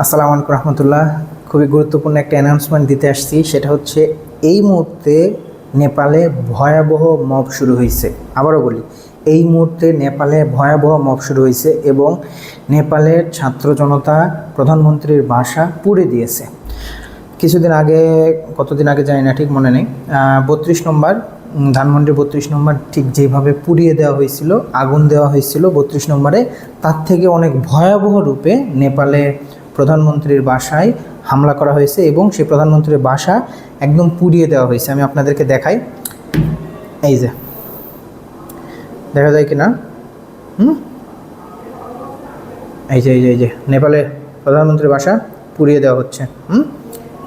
আসসালামু আলাইকুম রহমতুল্লাহ। খুবই গুরুত্বপূর্ণ একটা অ্যানাউন্সমেন্ট দিতে আসছি, সেটা হচ্ছে এই মুহূর্তে নেপালে ভয়াবহ মব শুরু হয়েছে। আবারও বলি, এই মুহূর্তে নেপালে ভয়াবহ মব শুরু হয়েছে এবং নেপালের ছাত্র জনতা প্রধানমন্ত্রীর বাসা পুড়ে দিয়েছে। কিছুদিন আগে, কতদিন আগে জানি না, ঠিক মনে নেই। বত্রিশ নম্বর ধানমন্ডির বত্রিশ নম্বর ঠিক যেভাবে পুড়িয়ে দেওয়া হয়েছিল, আগুন দেওয়া হয়েছিল বত্রিশ নম্বরে, তার থেকে অনেক ভয়াবহ রূপে নেপালে প্রধানমন্ত্রীর বাসায় হামলা করা হয়েছে এবং সেই প্রধানমন্ত্রীর বাসা একদম পুড়িয়ে দেওয়া হয়েছে। আমি আপনাদেরকে দেখাই। এই যে। দেখা যায় কি না হুম? এই যে এই যে এই যে নেপালের প্রধানমন্ত্রীর বাসা পুড়িয়ে দেওয়া হচ্ছে। হুম?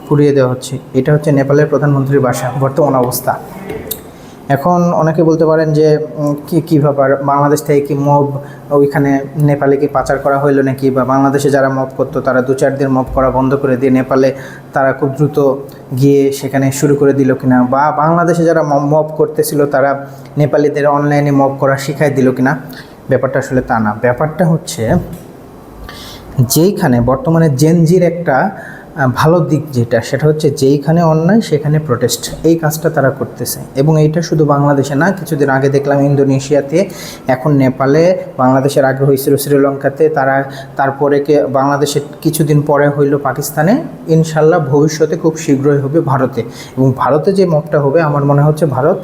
পুড়িয়ে দেওয়া হচ্ছে। এটা হচ্ছে নেপালের প্রধানমন্ত্রীর বাসা, বর্তমান অবস্থা। এখন অনেকে বলতে পারেন যে কি, কী ব্যাপার? বাংলাদেশ থেকে কি মব ওইখানে নেপালে কি পাচার করা হইল নাকি? বা বাংলাদেশে যারা মব করতো, তারা দু চার দিন মব করা বন্ধ করে দিয়ে নেপালে তারা খুব দ্রুত গিয়ে সেখানে শুরু করে দিল কিনা? বা বাংলাদেশে যারা মব করতেছিল, তারা নেপালিদের অনলাইনে মব করা শিখাই দিল কিনা? ব্যাপারটা আসলে তা না। ব্যাপারটা হচ্ছে, যেইখানে বর্তমানে জেনজির একটা ভালো দিক যেটা, সেটা হচ্ছে যেইখানে অন্যায়, সেখানে প্রোটেস্ট এই কাজটা তারা করতেছে। এবং এইটা শুধু বাংলাদেশে না, কিছুদিন আগে দেখলাম ইন্দোনেশিয়াতে, এখন নেপালে, বাংলাদেশের আগে হয়েছিল শ্রীলঙ্কাতে, তারা তারপরে কে, বাংলাদেশে কিছুদিন পরে হইল পাকিস্তানে। ইনশাল্লাহ ভবিষ্যতে খুব শীঘ্রই হবে ভারতে। এবং ভারতে যে মপটা হবে, আমার মনে হচ্ছে ভারত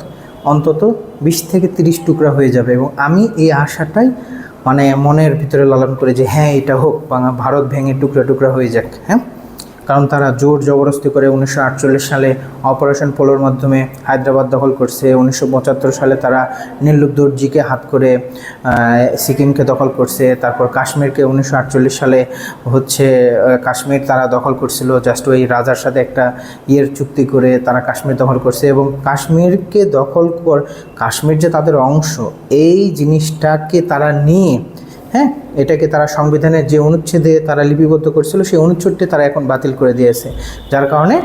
অন্তত বিশ থেকে তিরিশ টুকরা হয়ে যাবে। এবং আমি এই আশাটাই মানে মনের ভিতরে লালন করে যে হ্যাঁ এটা হোক ভারত ভেঙে টুকরা টুকরা হয়ে যাক। হ্যাঁ? কারণ তারা জোর জবরদস্তি করে উনিশশো আটচল্লিশ সালে অপারেশন পোলোর মাধ্যমে হায়দ্রাবাদ দখল করছে। উনিশশো পঁচাত্তর সালে তারা নীলুদ্দৌরজিকে হাত করে সিকিমকে দখল করছে। তারপর কাশ্মীরকে উনিশশো আটচল্লিশ সালে হচ্ছে কাশ্মীর তারা দখল করছিল জাস্ট ওই রাজার সাথে একটা ইয়ের চুক্তি করে তারা কাশ্মীর দখল করছে এবং কাশ্মীরকে দখল কর, কাশ্মীর যে তাদের অংশ, এই জিনিসটাকে তারা নিয়ে হ্যাঁ এটাকে তারা সংবিধানের যে অনুচ্ছেদে তারা লিপিবদ্ধ করছিল, সেই অনুচ্ছেদটি তারা এখন বাতিল করে দিয়েছে। যার কারণে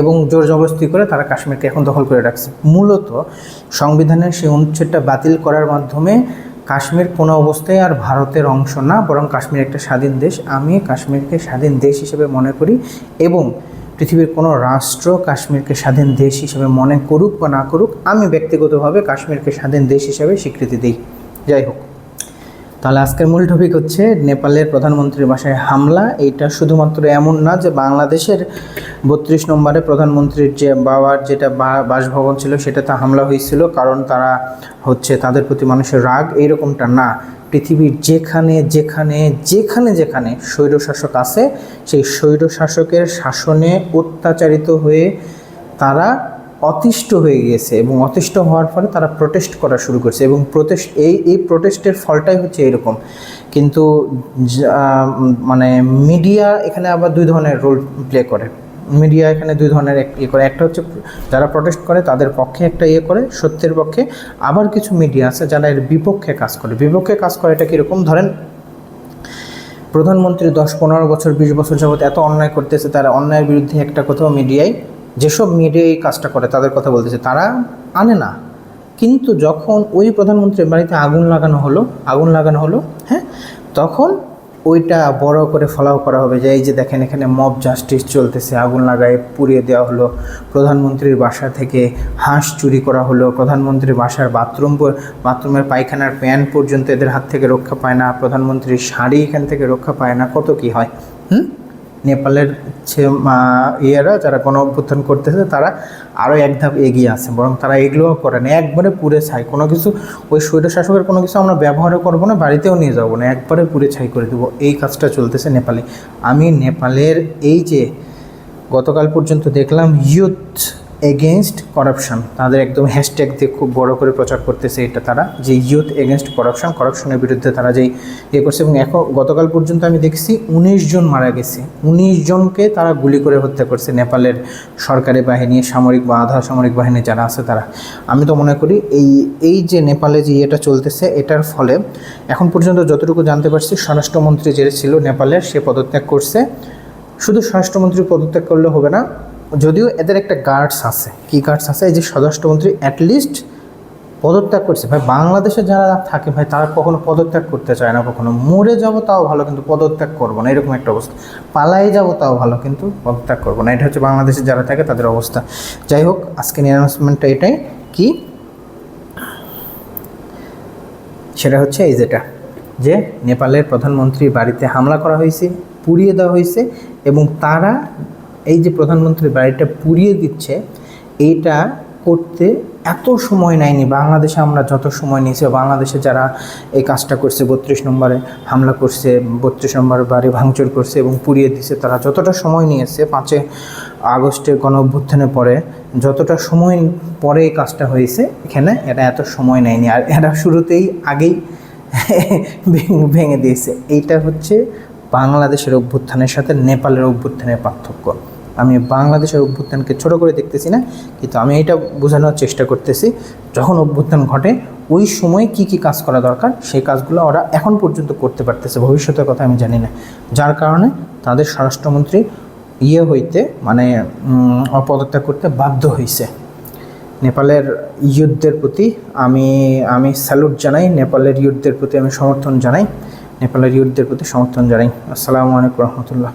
এবং জোর জবরদস্তি করে তারা কাশ্মীরকে এখন দখল করে রাখছে। মূলত সংবিধানের সেই অনুচ্ছেদটা বাতিল করার মাধ্যমে কাশ্মীর কোনো অবস্থায় আর ভারতের অংশ না, বরং কাশ্মীর একটা স্বাধীন দেশ। আমি কাশ্মীরকে স্বাধীন দেশ হিসেবে মনে করি এবং পৃথিবীর কোনো রাষ্ট্র কাশ্মীরকে স্বাধীন দেশ হিসেবে মনে করুক বা না করুক, আমি ব্যক্তিগতভাবে কাশ্মীরকে স্বাধীন দেশ হিসেবে স্বীকৃতি দিই। যাই হোক। তাহলে আজকের মূল টপিক হচ্ছে নেপালের প্রধানমন্ত্রীর বাসায় হামলা। এইটা শুধুমাত্র এমন না যে বাংলাদেশের বত্রিশ নম্বরে প্রধানমন্ত্রীর যে বাবার যেটা বাসভবন ছিল সেটাতে হামলা হয়েছিল, কারণ তারা হচ্ছে তাদের প্রতি মানুষের রাগ, এইরকমটা না। পৃথিবীর যেখানে যেখানে যেখানে যেখানে স্বৈরশাসক আছে, সেই স্বৈরশাসকের শাসনে অত্যাচারিত হয়ে তারা অতিষ্ঠ হয়ে গিয়েছে এবং অতিষ্ঠ হওয়ার ফলে তারা প্রোটেস্ট করা শুরু করছে এবং প্রোটেস্ট এই এই প্রোটেস্টের ফলটাই হচ্ছে এরকম। কিন্তু মানে মিডিয়া এখানে আবার দুই ধরনের রোল প্লে করে। মিডিয়া এখানে দুই ধরনের ইয়ে করে। একটা হচ্ছে যারা প্রোটেস্ট করে তাদের পক্ষে একটা ইয়ে করে, সত্যের পক্ষে। আবার কিছু মিডিয়া আছে যারা এর বিপক্ষে কাজ করে। বিপক্ষে কাজ করে এটা কীরকম? ধরেন প্রধানমন্ত্রী দশ পনেরো বছর, বিশ বছর যাবত এত অন্যায় করতেছে, তারা অন্যায়ের বিরুদ্ধে একটা কোথাও মিডিয়ায় যেসব মিডিয়া এই কাজটা করে, তাদের কথা বলতেছে, তারা আনে না। কিন্তু যখন ওই প্রধানমন্ত্রীর বাড়িতে আগুন লাগানো হলো, আগুন লাগানো হলো হ্যাঁ তখন ওইটা বড় করে ফলাও করা হবে যে, এই যে দেখেন এখানে মব জাস্টিস চলতেছে, আগুন লাগায় পুড়িয়ে দেওয়া হলো, প্রধানমন্ত্রীর বাসা থেকে হাঁস চুরি করা হলো, প্রধানমন্ত্রীর বাসার বাথরুম বাথরুমের পায়খানার প্যান পর্যন্ত এদের হাত থেকে রক্ষা পায় না, প্রধানমন্ত্রীর শাড়ি এখান থেকে রক্ষা পায় না, কত কি হয়, হুম? নেপালের যে ইয়েরা যারা গণ অভ্যুত্থান করতেছে, তারা আরও এক ধাপ এগিয়ে আছে, বরং তারা এগুলোও করে না। একবারে পুড়ে ছাই। কোনো কিছু ওই স্বৈর শাসকের কোনো কিছু আমরা ব্যবহারও করব না, বাড়িতেও নিয়ে যাব না। একবারে পুড়ে ছাই করে দেবো। এই কাজটা চলতেছে নেপালে। আমি নেপালের এই যে গতকাল পর্যন্ত দেখলাম ইউথ এগেনস্ট করাপশন তাদের একদম হ্যাশট্যাগ দিয়ে খুব বড় করে প্রচার করতেছে এটা তারা, যে ইউথ এগেনস্ট করাপশন করাপশনের বিরুদ্ধে তারা যেই ইয়ে করছে। এবং এখন গতকাল পর্যন্ত আমি দেখছি উনিশ জন মারা গেছে। উনিশ জনকে তারা গুলি করে হত্যা করছে নেপালের সরকারি বাহিনী, সামরিক বা আধা সামরিক বাহিনী যারা আছে তারা। আমি তো মনে করি এই এই যে নেপালে যে ইয়েটা চলতেছে, এটার ফলে এখন পর্যন্ত যতটুকু জানতে পারছি, স্বরাষ্ট্রমন্ত্রী যে ছিল নেপালের, সে পদত্যাগ করছে। শুধু স্বরাষ্ট্রমন্ত্রী পদত্যাগ করলে হবে না যদিও এদের একটা গার্ডস আছে। কি গার্ডস আছে? এই যে স্বরাষ্ট্রমন্ত্রী অ্যাটলিস্ট পদত্যাগ করছে। ভাই, বাংলাদেশে যারা থাকে, ভাই, তারা কখনো পদত্যাগ করতে চায় না, কখনো। মরে যাব তাও ভালো, কিন্তু পদত্যাগ করব না। এরকম একটা অবস্থা। পালাই যাব তাও ভালো, কিন্তু পদত্যাগ করব না। এটা হচ্ছে বাংলাদেশে যারা থাকে, তাদের অবস্থা। যাই হোক, আজকের অ্যানাউন্সমেন্টটা এটাই। কি? সেটা হচ্ছে এই যেটা, যে নেপালের প্রধানমন্ত্রীর বাড়িতে হামলা করা হয়েছে, পুড়িয়ে দেওয়া হয়েছে, এবং তারা এই যে প্রধানমন্ত্রী বাড়িটা পুড়িয়ে দিচ্ছে, এইটা করতে এত সময় নেয়নি। বাংলাদেশে আমরা যত সময় নিয়েছি বাংলাদেশে যারা এই কাজটা করছে, বত্রিশ নম্বরে হামলা করছে, বত্রিশ নম্বর বাড়ি ভাঙচুর করছে এবং পুড়িয়ে দিছে, তারা যতটা সময় নিয়েছে, পাঁচে আগস্টের গণ অভ্যুত্থানের পরে যতটা সময় পরে এই কাজটা হয়েছে, এখানে এটা এত সময় নেয়নি। আর এরা শুরুতেই আগেই ভেঙে ভেঙে দিয়েছে। এইটা হচ্ছে বাংলাদেশের অভ্যুত্থানের সাথে নেপালের অভ্যুত্থানের পার্থক্য। আমি বাংলাদেশের অভ্যুত্থানকে ছোট করে দেখতেছি না, কিন্তু আমি এটা বোঝানোর চেষ্টা করতেছি, যখন অভ্যুত্থান ঘটে, ওই সময় কি কি কাজ করা দরকার, সেই কাজগুলো ওরা এখন পর্যন্ত করতে পারতেছে, ভবিষ্যতের কথা আমি জানি না। যার কারণে তাদের স্বরাষ্ট্রমন্ত্রী ইয়ে হইতে মানে অপদত্যাগ করতে বাধ্য হয়েছে নেপালের ইয়ুদ্ধের প্রতি আমি আমি স্যালুট জানাই, নেপালের ইয়ুদ্ধের প্রতি আমি সমর্থন জানাই। নেপালের ইয়ুদ্ধের প্রতি সমর্থন জানাই। আসসালামু আলাইকুম রহমতুল্লাহ।